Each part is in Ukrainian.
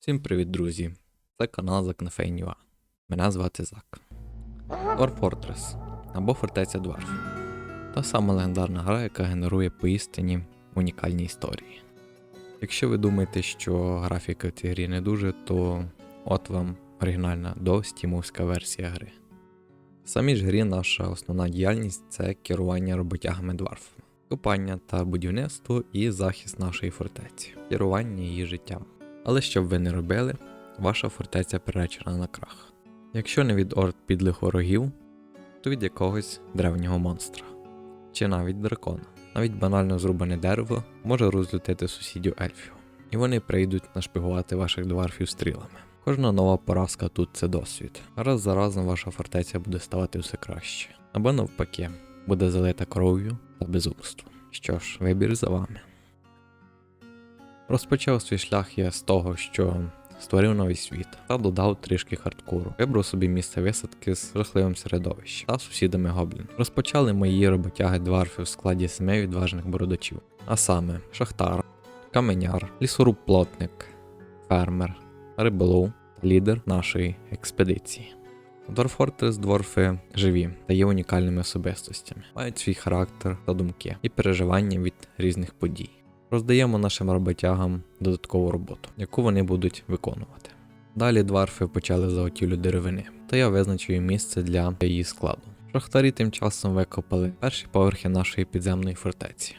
Всім привіт, друзі! Це канал Закнефейнюа. Мене звати Зак. Dwarf Fortress або Фортеця Дварфів. Та сама легендарна гра, яка генерує поістині унікальні історії. Якщо ви думаєте, що графіка в цій грі не дуже, то от вам оригінальна достімовська версія гри. В самій ж грі наша основна діяльність це керування роботягами дварфами, копання та будівництво і захист нашої фортеці, керування її життям. Але що б ви не робили, ваша фортеця приречена на крах. Якщо не від орд підлих ворогів, то від якогось древнього монстра, чи навіть дракона. Навіть банально зрубане дерево може розлютити сусідів ельфів, і вони прийдуть нашпигувати ваших дварфів стрілами. Кожна нова поразка тут це досвід. Раз за разом ваша фортеця буде ставати все краще, або навпаки, буде залита кров'ю та безумством. Що ж, вибір за вами. Розпочав свій шлях я з того, що створив новий світ та додав трішки хардкору. Вибрав собі місце висадки з жахливим середовищем та сусідами гоблін. Розпочали мої роботяги дварфи в складі семи відважних бородачів, а саме шахтар, каменяр, лісоруб плотник, фермер, риболов та лідер нашої експедиції. Дворфортрес дворфи живі та є унікальними особистостями, мають свій характер та думки і переживання від різних подій роздаємо нашим роботягам додаткову роботу, яку вони будуть виконувати. Далі дварфи почали заготівлю деревини, та я визначив їм місце для її складу. Шахтарі тим часом викопали перші поверхи нашої підземної фортеці.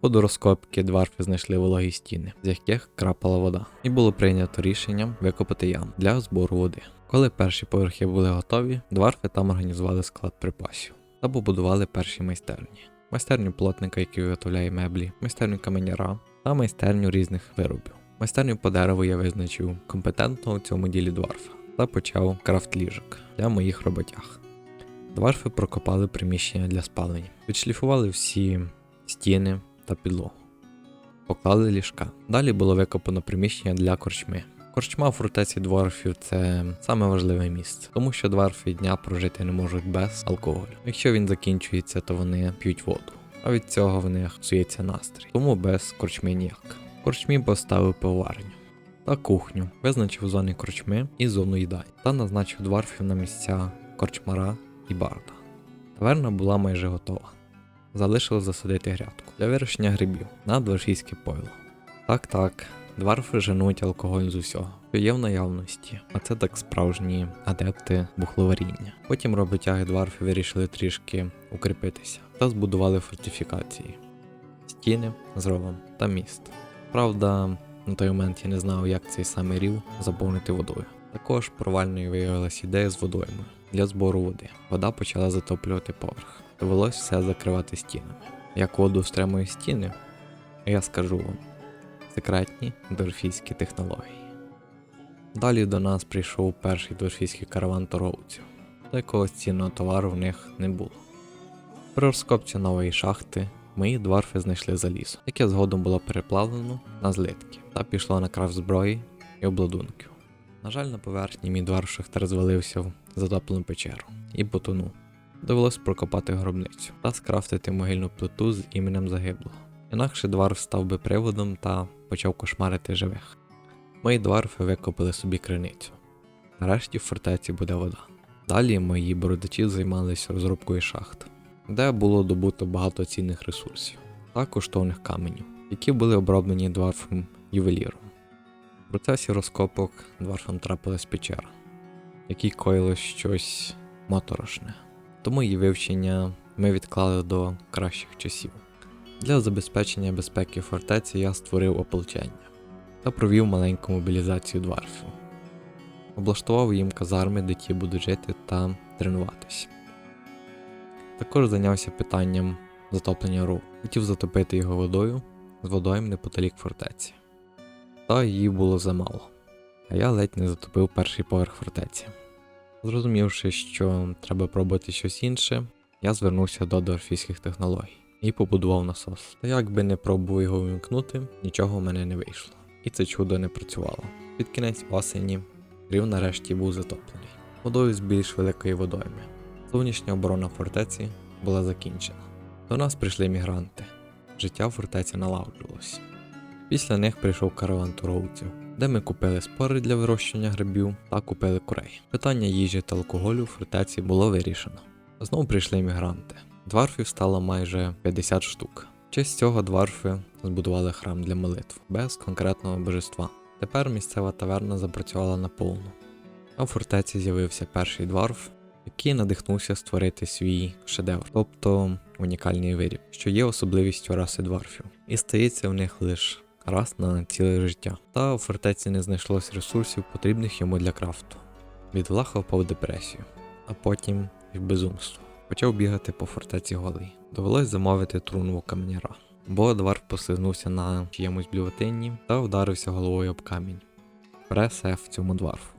Ходу розкопки дварфи знайшли вологі стіни, з яких крапала вода, і було прийнято рішення викопати ям для збору води. Коли перші поверхи були готові, дварфи там організували склад припасів та побудували перші майстерні майстерню плотника, який виготовляє меблі, майстерню каменяра та майстерню різних виробів. Майстерню по дереву я визначив компетентного у цьому ділі дварфа та почав крафт ліжок для моїх роботяг. Дварфи прокопали приміщення для спалення, відшліфували всі стіни та підлогу, поклали ліжка. Далі було викопано приміщення для корчми. Корчма в фортеці дворфів це саме важливе місце, тому що дворфи дня прожити не можуть без алкоголю. Якщо він закінчується, то вони п'ють воду, а від цього в них псується настрій, тому без корчми ніяк. Корчмі поставив пивоварню та кухню, визначив зони корчми і зону їдань, та назначив дворфів на місця корчмара і барда. Таверна була майже готова. Залишилось засадити грядку для вирощення грибів на дворфійське пойло. Так, так. Дварфи женуть алкоголь з усього, що є в наявності, а це так справжні адепти бухловаріння. Потім роботяги дварфи вирішили трішки укріпитися та збудували фортифікації, стіни з ровом та міст. Правда, на той момент я не знав, як цей самий рів заповнити водою. Також провальною виявилася ідея з водоймою для збору води. Вода почала затоплювати поверх. Довелось все закривати стінами. Як воду стримує стіни, я скажу вам секретні дорфійські технології. Далі до нас прийшов перший дорфійський караван торговців, та якогось цінного товару в них не було. При розкопці нової шахти мої дворфи знайшли залізо, яке згодом було переплавлено на злитки та пішло на крафт зброї і обладунків. На жаль, на поверхні мій двор шахтар звалився в затоплену печеру і потонув. Довелось прокопати гробницю та скрафтити могильну плиту з іменем загиблого. Інакше дварф став би приводом та почав кошмарити живих. Мої дварфи викопали собі криницю. Нарешті в фортеці буде вода. Далі мої бородачі займалися розробкою шахт, де було добуто багато цінних ресурсів та коштовних каменів, які були оброблені дварфом ювеліром. В процесі розкопок дварфам трапилась печера, в якій коїлось щось моторошне. Тому її вивчення ми відклали до кращих часів. Для забезпечення безпеки фортеці я створив ополчення та провів маленьку мобілізацію дварфів. Облаштував їм казарми, де ті будуть жити та тренуватися. Також зайнявся питанням затоплення ров. Хотів затопити його водою з водойм неподалік фортеці. Та її було замало, а я ледь не затопив перший поверх фортеці. Зрозумівши, що треба пробувати щось інше, я звернувся до дорфійських технологій і побудував насос. Та як би не пробував його вимкнути, нічого в мене не вийшло. І це чудо не працювало. Під кінець осені рів нарешті був затоплений. Водою з більш великої водойми. Зовнішня оборона фортеці була закінчена. До нас прийшли мігранти. Життя в фортеці налагоджувалося. Після них прийшов караван торговців, де ми купили спори для вирощення грибів та купили курей. Питання їжі та алкоголю в фортеці було вирішено. Знову прийшли іммігранти. Дварфів стало майже 50 штук. В честь цього дварфи збудували храм для молитв без конкретного божества. Тепер місцева таверна запрацювала наповну. А в фортеці з'явився перший дварф, який надихнувся створити свій шедевр, тобто унікальний виріб, що є особливістю раси дварфів, і стається в них лише раз на ціле життя. Та у фортеці не знайшлось ресурсів, потрібних йому для крафту. Бідолаха впав в депресію, а потім і безумство. Почав бігати по фортеці голий. Довелось замовити трунву каменяра, бо дварф послизнувся на чиємусь блювотинні та вдарився головою об камінь. Пресеф цьому дварфу.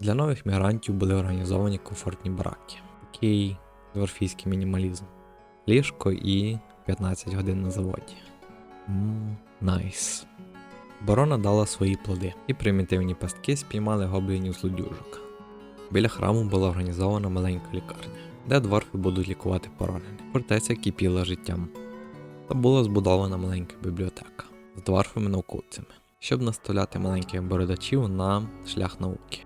Для нових мігрантів були організовані комфортні бараки, такий дворфійський мінімалізм, ліжко і 15 годин на заводі. Ммм, найс. Борона дала свої плоди, і примітивні пастки спіймали гоблінів злодюжок. Біля храму була організована маленька лікарня, де дворфи будуть лікувати поранених. Фортеця кипіла життям. Та була збудована маленька бібліотека з дворфами-науковцями, щоб наставляти маленьких бородачів на шлях науки.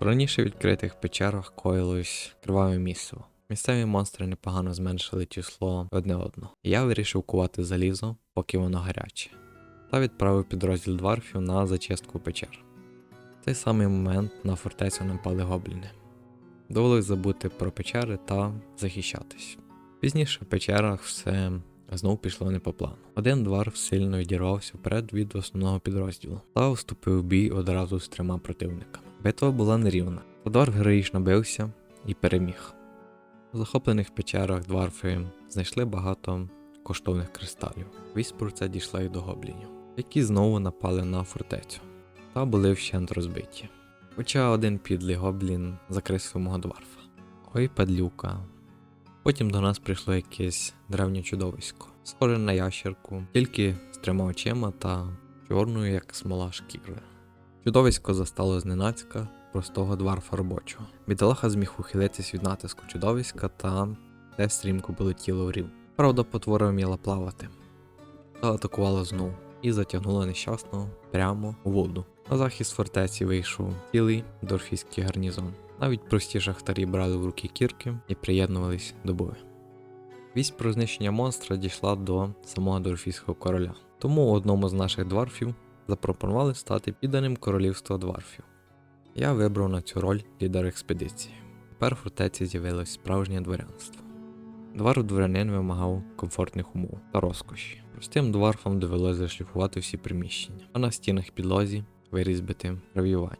В раніше відкритих печерах коїлось криваве місиво. Місцеві монстри непогано зменшили число одне одного. Я вирішив кувати залізо, поки воно гаряче, та відправив підрозділ дварфів на зачистку печер. В цей самий момент на фортецю напали гобліни. Довелось забути про печери та захищатись. Пізніше в печерах все знов пішло не по плану. Один дварф сильно відірвався вперед від основного підрозділу та вступив в бій одразу з трьома противниками. Битва була нерівна. Дварф героїчно бився і переміг. У захоплених печерах дварфи знайшли багато коштовних кристалів. Вість про це дійшла й до гоблінів, які знову напали на фортецю та були вщент розбиті. Хоча один підлий гоблін закрисив мого дварфа. Ой, падлюка. Потім до нас прийшло якесь древнє чудовисько, схоже на ящерку, тільки з трьома очима та чорною, як смола шкірою. Чудовисько застало зненацька простого дварфа робочого. Бідолаха зміг ухилитись від натиску чудовиська та те стрімко полетіло в рів. Правда, потвора вміла плавати. Та атакувала знову і затягнула нещасного прямо у воду. На захист фортеці вийшов цілий дорфійський гарнізон. Навіть прості шахтарі брали в руки кірки і приєднувались до бою. Вість про знищення монстра дійшла до самого дорфійського короля. Тому одному з наших дварфів запропонували стати підданим королівства дварфів. Я вибрав на цю роль лідер експедиції. Тепер в фортеці з'явилось справжнє дворянство. Дварф дворянин вимагав комфортних умов та розкоші. Простим дварфам довелося зашліфувати всі приміщення, а на стінах підлозі вирізбити гравіювання.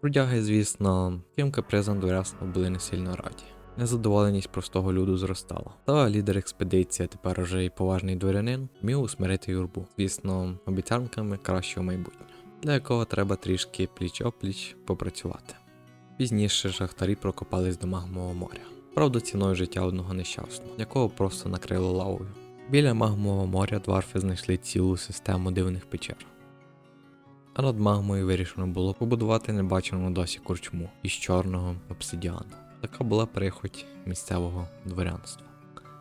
Трудяги, звісно, тим капризам дворянства були не сильно раді. Незадоволеність простого люду зростала. Та лідер експедиції, тепер уже і поважний дворянин, вмів усмирити юрбу, звісно, обіцянками кращого майбутнього, для якого треба трішки пліч-опліч попрацювати. Пізніше шахтарі прокопались до магмового моря. Правда, ціною життя одного нещасного, якого просто накрило лавою. Біля магмового моря дварфи знайшли цілу систему дивних печер. А над магмою вирішено було побудувати небачену досі корчму із чорного обсидіану. Така була прихоть місцевого дворянства.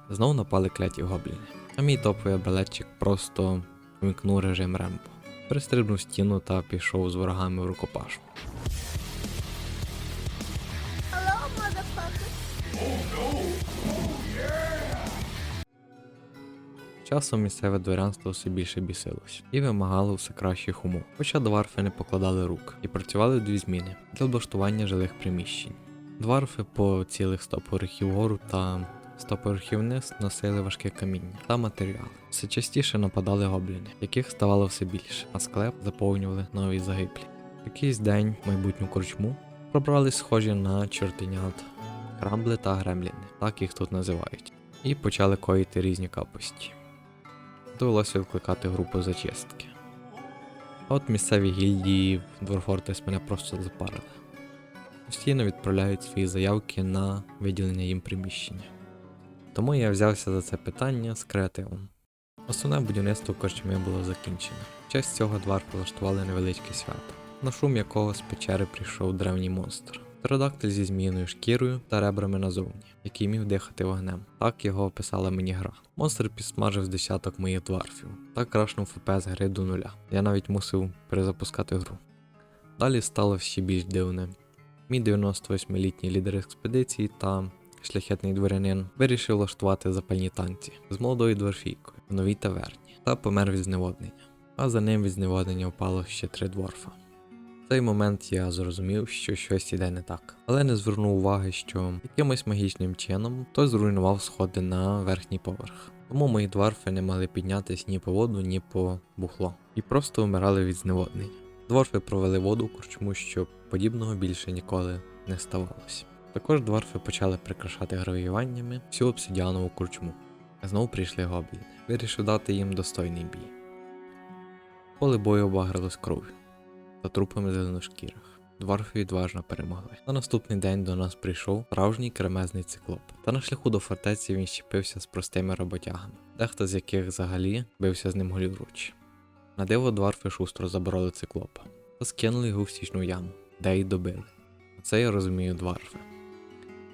Знову напали кляті гобліни, а мій топовий балетчик просто вмикнув режим Рембо, пристрибнув стіну та пішов з ворогами в рукопашку. Часом місцеве дворянство все більше бісилось і вимагало все кращих умов. Хоча дварфи не покладали рук і працювали в дві зміни для облаштування жилих приміщень. Дварфи по цілих 100 поверхів вгору та 100 поверхів вниз носили важке каміння та матеріали. Все частіше нападали гобліни, яких ставало все більше, а склеп заповнювали нові загиблі. Якийсь день майбутню корчму пробрались схожі на чортенят, крамбли та гремліни, так їх тут називають, і почали коїти різні капості довелося викликати групу зачистки. От місцеві гільдії в Дворфортес мене просто запарили. Постійно відправляють свої заявки на виділення їм приміщення. Тому я взявся за це питання з креативом. Основне будівництво корчми було закінчено. В честь цього дварфи влаштували невеличке свято, на шум якого з печери прийшов древній монстр. Птеродактиль зі зміїною шкірою та ребрами назовні, який міг дихати вогнем. Так його описала мені гра. Монстр підсмажив з десяток моїх дварфів та крашнув ФПС гри до нуля. Я навіть мусив перезапускати гру. Далі стало ще більш дивне. Мій 98-літній лідер експедиції та шляхетний дворянин вирішив влаштувати запальні танці з молодою дворфійкою в новій таверні та помер від зневоднення. А за ним від зневоднення впало ще три дворфа. В цей момент я зрозумів, що щось іде не так, але не звернув уваги, що якимось магічним чином хтось зруйнував сходи на верхній поверх. Тому мої дворфи не могли піднятись ні по воду, ні по бухло, і просто вмирали від зневоднення. Дворфи провели воду в корчму, щоб подібного більше ніколи не ставалося. Також дворфи почали прикрашати гравіюваннями всю обсидіанову корчму. Знову прийшли гобліни. Вирішив дати їм достойний бій. Поле бою обагрилось кров'ю та трупами зеленошкірих. Дворфи відважно перемогли. На наступний день до нас прийшов справжній кремезний циклоп. Та на шляху до фортеці він щепився з простими роботягами, дехто з яких взагалі бився з ним голівруч. На диво дворфи шустро забороли циклопа та скинули його в стічну яму, де й добили. Оце я розумію дворфи.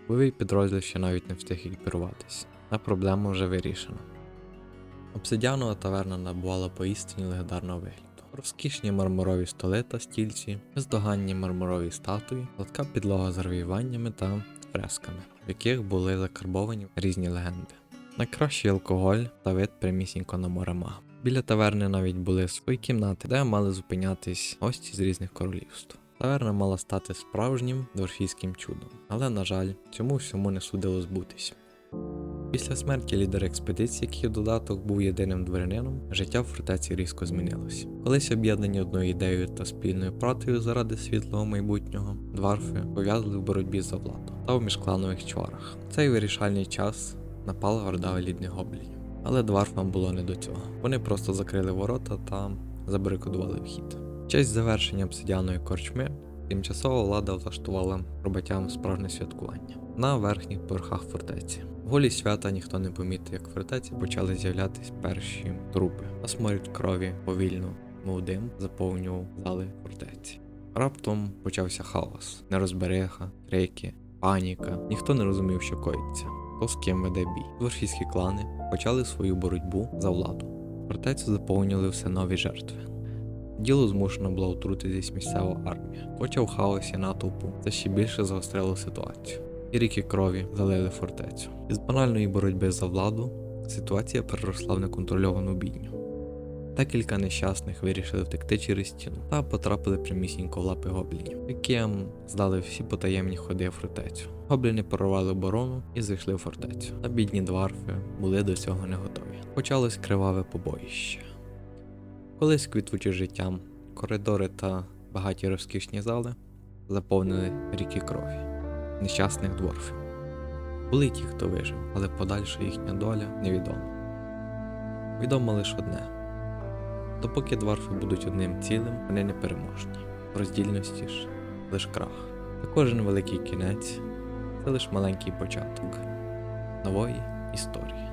Бойовий підрозділ ще навіть не встиг екіпіруватись, а проблема вже вирішена. Обсидіанова таверна набувала поістині легендарного вигляду. Розкішні мармурові столи та стільці, бездоганні мармурові статуї, гладка підлога з гравіюваннями та фресками, в яких були закарбовані різні легенди. Найкращий алкоголь та вид прямісінько на море. Біля таверни навіть були свої кімнати, де мали зупинятись гості з різних королівств. Таверна мала стати справжнім дворфійським чудом, але, на жаль, цьому всьому не судило збутись. Після смерті лідера експедиції, який додаток був єдиним дворянином, життя в фортеці різко змінилося. Колись об'єднані одною ідеєю та спільною пратою заради світлого майбутнього, дварфи пов'язали в боротьбі за владу та в міжкланових чварах. Цей вирішальний час напала орда елітних гоблінів. Але дварфам було не до цього. Вони просто закрили ворота та забарикадували вхід. Честь завершення обсидіаної корчми тимчасова влада влаштувала роботям справжнє святкування на верхніх поверхах фортеці. Голі свята ніхто не помітив, як в фортеці почали з'являтись перші трупи, а сморід крові повільно, мов дим, заповнював зали фортеці. Раптом почався хаос, нерозбериха, крики, паніка. Ніхто не розумів, що коїться, хто з ким веде бій. Дворфійські клани почали свою боротьбу за владу. Фортецю заповнювали все нові жертви. Діло змушено була втрутитись місцева армія. Хоча в хаосі натовпу це ще більше загострило ситуацію. І ріки крові залили фортецю. Із банальної боротьби за владу ситуація переросла в неконтрольовану бійню. Декілька нещасних вирішили втекти через стіну та потрапили прямісінько в лапи гоблінів, яким здали всі потаємні ходи в фортецю. Гобліни прорвали оборону і зайшли в фортецю. А бідні дварфи були до цього не готові. Почалось криваве побоїще. Колись квітучі життям коридори та багаті розкішні зали заповнили ріки крові нещасних дворфів. Були ті, хто вижив, але подальша їхня доля невідома. Відомо лише одне: допоки дворфи будуть одним цілим, вони не переможні. В роздільності ж лиш крах. Та кожен великий кінець це лише маленький початок нової історії.